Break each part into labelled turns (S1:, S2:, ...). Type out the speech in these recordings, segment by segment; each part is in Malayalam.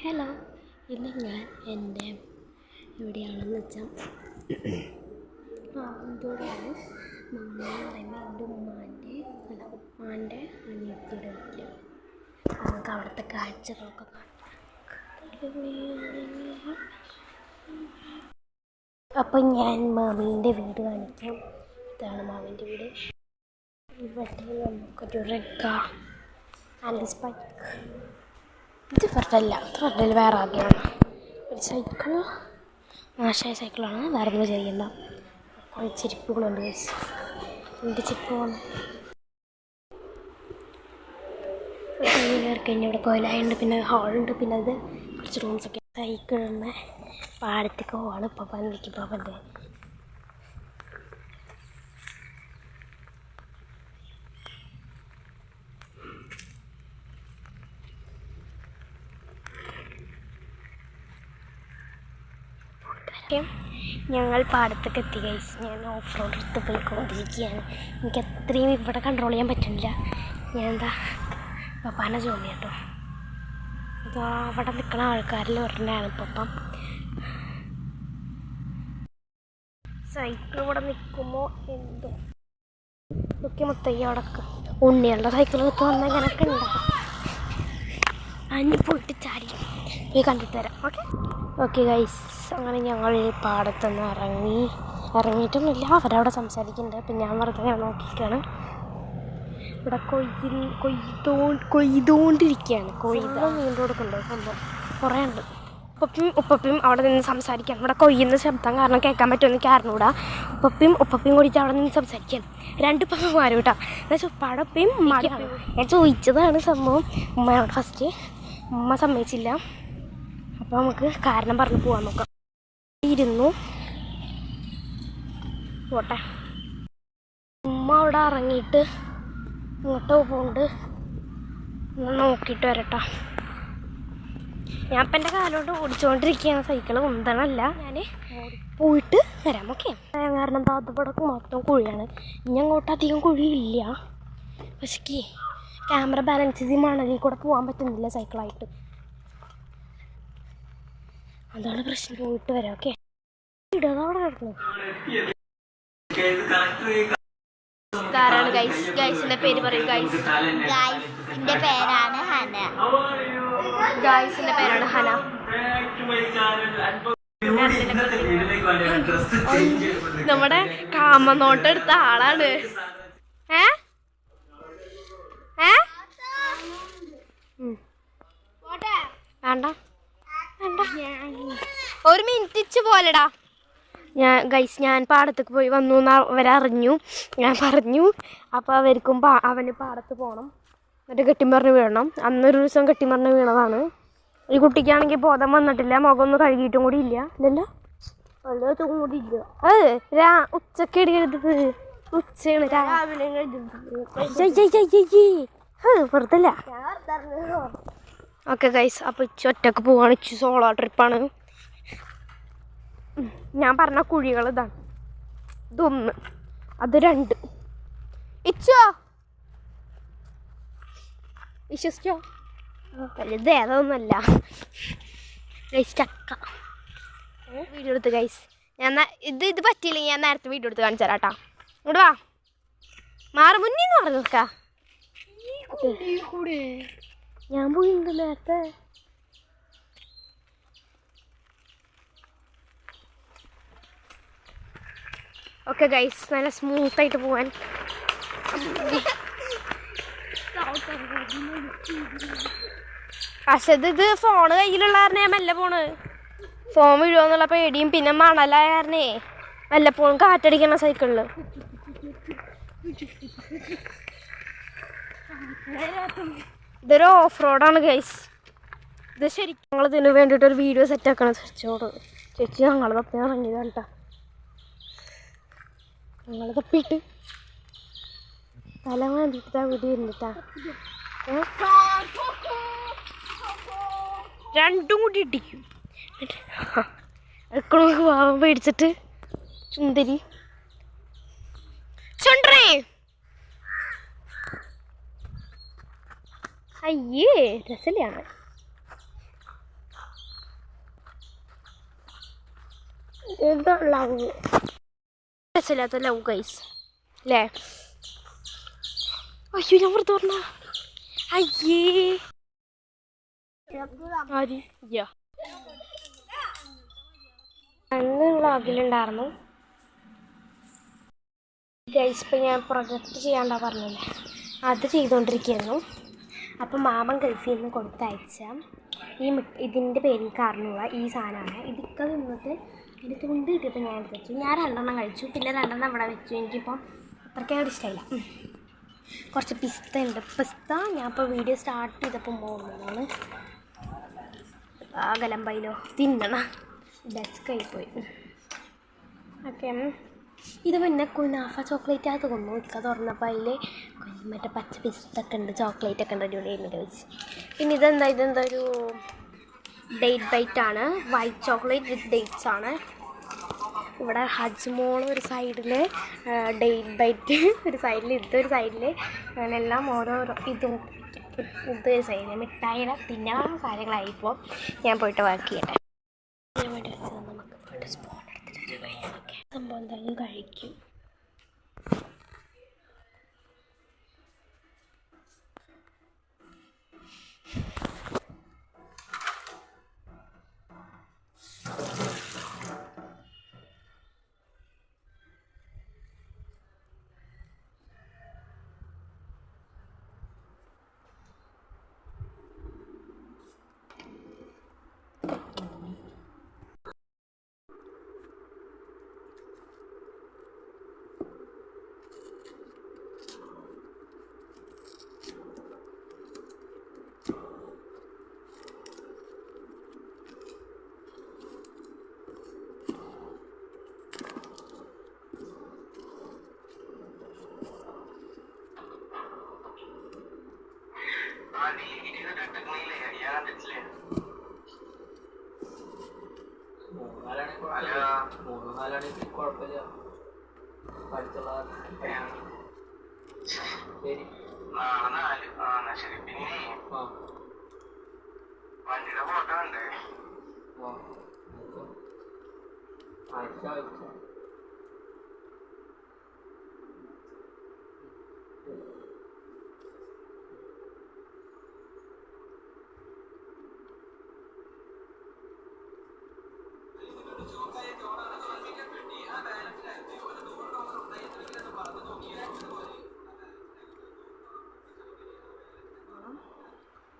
S1: ഹലോ ഇന്ന് ഞാൻ എന്റെ എവിടെയാണെന്ന് വെച്ചാൽ പാമ്പൂരാണ് മമ്മ എന്ന് പറയുമ്പോൾ എന്റെ ഉമ്മാന്റെ അല്ല ഉമ്മാന്റെ അനിയത്തിയുടെ നമുക്ക് അവിടുത്തെ കാഴ്ചകളൊക്കെ കാണാം. അപ്പം ഞാൻ മാമീന്റെ വീട് കാണിക്കാം. ഇതാണ് മാമീന്റെ വീട്. ഇവിടെ നമുക്കൊരു റെക്ക ആലിസ് സ്പൈക്ക് ഇത് ഇത് വെറുതെ വേറെ ആദ്യമാണ് ഒരു സൈക്കിൾ നാശമായ സൈക്കിളാണ് വേറെ ഒന്നും ചെയ്യണ്ട കുറേ ചെരുപ്പുകളുണ്ട്. എന്റെ കഴിഞ്ഞ കയറി കഴിഞ്ഞാൽ ഇവിടെ കോയിലായുണ്ട് പിന്നെ ഹാളുണ്ട് പിന്നെ അത് കുറച്ച് റൂംസൊക്കെ സൈക്കിളിന്ന് പാടത്തേക്ക് പോവാണ് പപ്പാൻ വിളിക്കും പാപ്പന്റെ ഞങ്ങൾ പാടത്തൊക്കെ എത്തി ഗൈസ് ഞാൻ ഓഫ് റോഡ് എടുത്ത് പോയിക്കൊണ്ടിരിക്കുകയാണ്. എനിക്ക് അത്രയും ഇവിടെ കൺട്രോൾ ചെയ്യാൻ പറ്റുന്നില്ല. ഞാൻ എന്താ പപ്പാനെ ജോലി കേട്ടോ അതോ അവിടെ നിൽക്കുന്ന ആൾക്കാരിൽ ഒരെണ്ണയാണ് പപ്പം. സൈക്കിൾ ഇവിടെ നിൽക്കുമ്പോൾ എന്തോ. ഒക്കെ മുത്തയ്യ അവിടെ ഉണ്ണികളുടെ സൈക്കിൾ എടുത്ത് ഇങ്ങനൊക്കെ ഉണ്ടാവും. അഞ്ഞ് പോയിട്ട് ചാടി. പോയി കണ്ടിട്ട് വരാം ഓക്കെ ഓക്കെ ഗൈസ് അങ്ങനെ ഞങ്ങൾ പാടത്തുനിന്ന് ഇറങ്ങി. ഇറങ്ങിയിട്ടൊന്നുമില്ല അവരവിടെ സംസാരിക്കുന്നുണ്ട്. അപ്പം ഞാൻ വെറുതെ ഞാൻ നോക്കിയിരിക്കുകയാണ്. ഇവിടെ കൊയ്യിൽ കൊയ്തോ കൊയ്തുകൊണ്ടിരിക്കുകയാണ് കൊയ്ത. വീണ്ടും കൊടുക്കുന്നുണ്ട് സംഭവം കുറേ ഉണ്ട് ഉപ്പപ്പയും ഉപ്പപ്പിയും അവിടെ നിന്ന് സംസാരിക്കാൻ ഇവിടെ കൊയ്യുന്ന ശബ്ദം കാരണം കേൾക്കാൻ പറ്റുമെന്ന് എനിക്ക് അറിഞ്ഞൂടാ. ഉപ്പപ്പിയും ഉപ്പപ്പയും കൂടിയിട്ട് അവിടെ നിന്ന് സംസാരിക്കാൻ രണ്ട് പങ്ങന്മാരും കേട്ടോ. എന്ന് വെച്ചാൽ ഉപ്പാടപ്പയും ഉമ്മാടപ്പയും ഞാൻ ചോദിച്ചതാണ് സംഭവം. ഉമ്മയോട് ഫസ്റ്റ് ഉമ്മ സമ്മതിച്ചില്ല. അപ്പോൾ നമുക്ക് കാരണം പറഞ്ഞു പോവാൻ നോക്കാം. ഇരുന്നു. പോട്ടെ. ഉമ്മ അവിടെ ഇറങ്ങിയിട്ട് ഇങ്ങോട്ടോ പോകുന്നുണ്ട് ഒന്ന് നോക്കിയിട്ട് വരട്ടോ. ഞാൻ ഇപ്പം എന്റെ കാലോണ്ട് ഓടിച്ചുകൊണ്ടിരിക്കുകയാണ് സൈക്കിൾ ഉന്തണല്ല ഞാൻ പോയിട്ട് വരാം. ഓക്കെ? കാരണം താത്തപ്പടക്ക് മൊത്തം കുഴിയാണ്. ഇനി അങ്ങോട്ട് അധികം കുഴിയില്ല. പക്ഷേ ക്യാമറ ബാലൻസ് ഈ മണലിൽ കൂടെ പോകാൻ പറ്റുന്നില്ല സൈക്കിളായിട്ട്. അതാണ് പ്രശ്നം. പോയിട്ട് വരാം ഓക്കെ? കിടക്കുന്നു. ആരാണ് ഗൈസ് ഗൈസിന്റെ പേര് പറയൂ ഗൈസ്
S2: ഗായ്സിന്റെ പേരാണ് ഹന.
S1: ഗൈസിന്റെ പേരാണ് ഹന. നമ്മുടെ കാമനോട്ട് എടുത്ത ആളാണ്. ഏ? ഏ? വേണ്ട. ഒരു മിനിറ്റ് ഇച്ച് പോലെടാ ഞാൻ ഗൈസ് ഞാൻ പാടത്തേക്ക് പോയി വന്നു എന്ന് അവരറിഞ്ഞു. ഞാൻ പറഞ്ഞു അപ്പോൾ അവർക്കും പാ അവന് പാടത്ത് പോകണം എന്നിട്ട് കെട്ടിമറിഞ്ഞ് വീഴണം. അന്നൊരു ദിവസം കെട്ടിമറിഞ്ഞ് വീണതാണ്. ഈ കുട്ടിക്കാണെങ്കിൽ ബോധം വന്നിട്ടില്ല മുഖം ഒന്ന് കഴുകിയിട്ടും കൂടി ഇല്ല. ഇല്ലല്ലോ? എല്ലാത്തും കൂടി ഇല്ല. അത് രാ ഉച്ചയ്ക്ക് എടുക്കരുത് ഉച്ചയാണ് രാവിലെ വെറുതല്ല ഓക്കെ ഗൈസ് അപ്പോൾ ഇച്ചി ഒറ്റയ്ക്ക് പോവാണ്. ഇച്ചി സോളോ ട്രിപ്പാണ് ഞാൻ പറഞ്ഞ കുഴികൾ ഇതാണ്. ഇതൊന്ന് അത് രണ്ട്. ഇച്ചോ? വിശ്വസിച്ചോ? വലുത് ഏതൊന്നല്ല ഗൈസ് ചക്ക. വീഡിയോ എടുത്ത് ഗൈസ് ഞാൻ ഇത് ഇത് പറ്റിയില്ലെങ്കിൽ ഞാൻ നേരത്തെ വീഡിയോ എടുത്ത് കാണിച്ചു തരാം കേട്ടോ. ഇങ്ങോട്ട് വാ. മാറി മുന്നിന്ന് പറഞ്ഞു നോക്ക ഞാൻ പോയിട്ടുണ്ട് നേരത്തെ. ഓക്കെ ഗൈസ് നല്ല സ്മൂത്ത് ആയിട്ട് പോവാൻ. പക്ഷെ ഇത് ഇത് ഫോണ് കയ്യിലുള്ള കാരണം മെല്ലെ പോണ്. ഫോൺ വീഴുമെന്നുള്ള പേടിയും പിന്നെ മണലായ കാരണേ വല്ലപ്പോഴും കാറ്റടിക്കണ സൈക്കിളിൽ ഇതൊരു ഓഫ് റോഡാണ് ഗൈസ് ഇത് ശരിക്കും ഞങ്ങൾ ഇതിന് വേണ്ടിയിട്ട് ഒരു വീഡിയോ സെറ്റ് ആക്കണം. ചേച്ചിയോട്. ചേച്ചി ഞങ്ങൾ തപ്പി ഇറങ്ങിയതാണ് കേട്ടോ ഞങ്ങൾ തപ്പിയിട്ട് തല മാന്തിട്ട് വീട്ടിൽ ഇരുന്നിട്ടാ? രണ്ടും കൂടി ഇടിക്കും. എക്കണോ പേടിച്ചിട്ട് ചുന്തരി അയ്യേ രസലിയാണ് രസമില്ലാത്ത ലവ് ഗൈസ് അല്ലേ അയ്യോ ഞാൻ വെറുതെ പറഞ്ഞ അയ്യേ അന്ന് വ്ളോഗിലുണ്ടായിരുന്നു ഗൈസ് ഇപ്പം ഞാൻ പ്രൊജക്റ്റ് ചെയ്യാണ്ടാ പറഞ്ഞില്ലേ അത് ചെയ്തുകൊണ്ടിരിക്കുകയായിരുന്നു അപ്പം മാമൻ ഗൾഫിൽ നിന്ന് കൊടുത്തയച്ച ഈ ഇതിന്റെ പേര് എനിക്ക് അറിഞ്ഞുള്ള ഈ സാധനമാണ്. ഇതൊക്കെ നിന്നിട്ട് ഇത് തുണ്ട് കിട്ടിയപ്പോൾ ഞാൻ വെച്ചു. ഞാൻ രണ്ടെണ്ണം കഴിച്ചു. പിന്നെ രണ്ടെണ്ണം ഇവിടെ വെച്ചു. എനിക്കിപ്പം അത്രയ്ക്കങ്ങോട്ട് ഇഷ്ടമില്ല കുറച്ച് പിസ്ത ഉണ്ട്. പിസ്ത ഞാൻ ഇപ്പോൾ വീഡിയോ സ്റ്റാർട്ട് ചെയ്തപ്പോൾ പോകുന്നതാണ് ആ ഗലമ്പയിലോ തിന്നണ ഡെസ്കായി പോയി. ഓക്കെ. ഇത് പിന്നെ കുനാഫ ചോക്ലേറ്റ് അത് കൊണ്ടു ഇക്ക തുറന്നപ്പോൾ അതിൽ മറ്റേ പച്ച പിസ്തൊക്കെ ഉണ്ട് ചോക്ലേറ്റ് ഒക്കെ ഉണ്ട് അടിപൊളി എന്നിട്ട് വെച്ച്. പിന്നെ ഇതെന്താ ഇതെന്താ ഒരു ഡേറ്റ് ബൈറ്റ് ആണ്. വൈറ്റ് ചോക്ലേറ്റ് വിത്ത് ഡേറ്റ്സ് ആണ്. ഇവിടെ ഹജ്മോൾ ഒരു സൈഡിൽ ഡേറ്റ് ബൈറ്റ് ഒരു സൈഡിൽ ഇതൊരു സൈഡിൽ അങ്ങനെ എല്ലാം ഓരോരോ ഇതും ഇതൊരു സൈഡിൽ മിഠായിയുടെ തിന്നാൻ കാര്യങ്ങളായിപ്പോൾ ഞാൻ പോയിട്ട് വർക്ക് ചെയ്യട്ടെ നമുക്ക് എടുത്തിട്ട്. സംഭവം എന്തായാലും കഴിക്കും.
S3: മൂന്ന് നാലാണെങ്കിൽ കുഴപ്പമില്ല പഠിച്ചുള്ള ശരി.
S4: വണ്ടിയുടെ ഫോട്ടോ ഉണ്ട്
S3: അയച്ച അയച്ച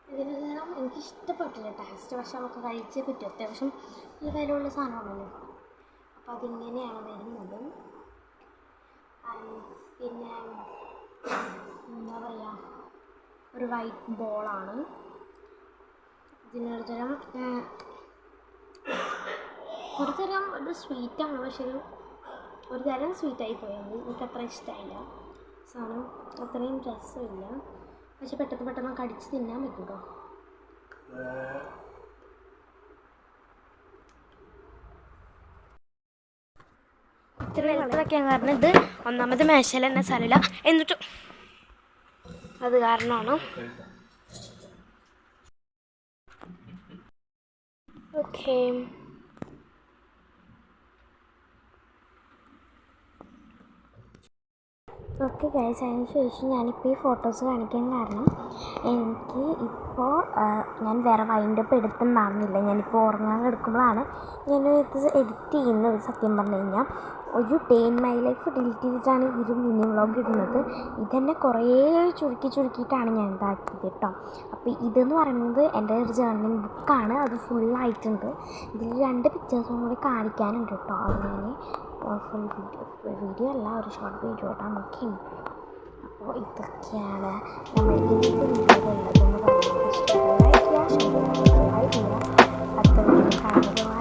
S1: ഇതിനെല്ലാം എനിക്ക് ഇഷ്ടപ്പെട്ടില്ല. ടേസ്റ്റ് പക്ഷെ നമുക്ക് കഴിച്ചേ പറ്റും. അത്യാവശ്യം ഈ വിലയുള്ള സാധനമാണല്ലോ. അപ്പോൾ അതിങ്ങനെയാണ് വരുന്നത്. പിന്നെ എന്താ പറയുക? ഒരു വൈറ്റ് ബോളാണ് ഇതിനൊരു തരം ഉം, ഒരു തരം ഒരു സ്വീറ്റാണ് പക്ഷെ ഒരു ഒരു തരം സ്വീറ്റായി പോയത് എനിക്ക് അത്ര ഇഷ്ടമായില്ല സാധനം അത്രയും രസമില്ല. പക്ഷെ പെട്ടെന്ന് പെട്ടെന്ന് കടിച്ച് തിന്നാൻ പറ്റും കേട്ടോ. ഇത്ര കാരണം ഇത് ഒന്നാമത് മേശയിൽ തന്നെ സ്ഥലമില്ല. എന്നിട്ട് അത് കാരണമാണ്. ഓക്കേ ഓക്കെ ഗൈസ് അതിന് ശേഷം ഞാനിപ്പോൾ ഈ ഫോട്ടോസ് കാണിക്കാൻ കാരണം എനിക്ക് ഇപ്പോൾ ഞാൻ വേറെ വൈൻഡപ്പ് എടുത്തിട്ടുണ്ടാകുന്നില്ല ഞാനിപ്പോൾ ഉറങ്ങാൻ എടുക്കുമ്പോഴാണ് ഞാൻ ഇത് എഡിറ്റ് ചെയ്യുന്നത് സത്യം പറഞ്ഞു കഴിഞ്ഞാൽ ഒരു day in my life delete ചെയ്തിട്ടാണ് ഒരു മിനി വ്ളോഗ് ഇടുന്നത്. ഇതെന്നെ കുറേ ചുരുക്കി ചുരുക്കിയിട്ടാണ് ഞാൻ ഇതാക്കിയത് കേട്ടോ. അപ്പോൾ ഇതെന്ന് പറയുന്നത് എന്റെ ഒരു ജേർണലിംഗ് ബുക്കാണ് അത് ഫുള്ളായിട്ടുണ്ട് ഇതിൽ രണ്ട് പിക്ചേഴ്സും കൂടി കാണിക്കാനുണ്ട് കേട്ടോ. അത് ഞാൻ ഫുൾ വീഡിയോ വീഡിയോ അല്ല ഒരു ഷോർട്ട് വീഡിയോ ഇടാൻ നോക്കിയുണ്ട് അപ്പോൾ ഇതൊക്കെയാണ് നമ്മൾ ഇന്നത്തെ വീഡിയോയിലുള്ളതെന്ന് പറയുന്നത് ഇഷ്ടമായി അടുത്ത വീഡിയോ കാണുന്നതുമായി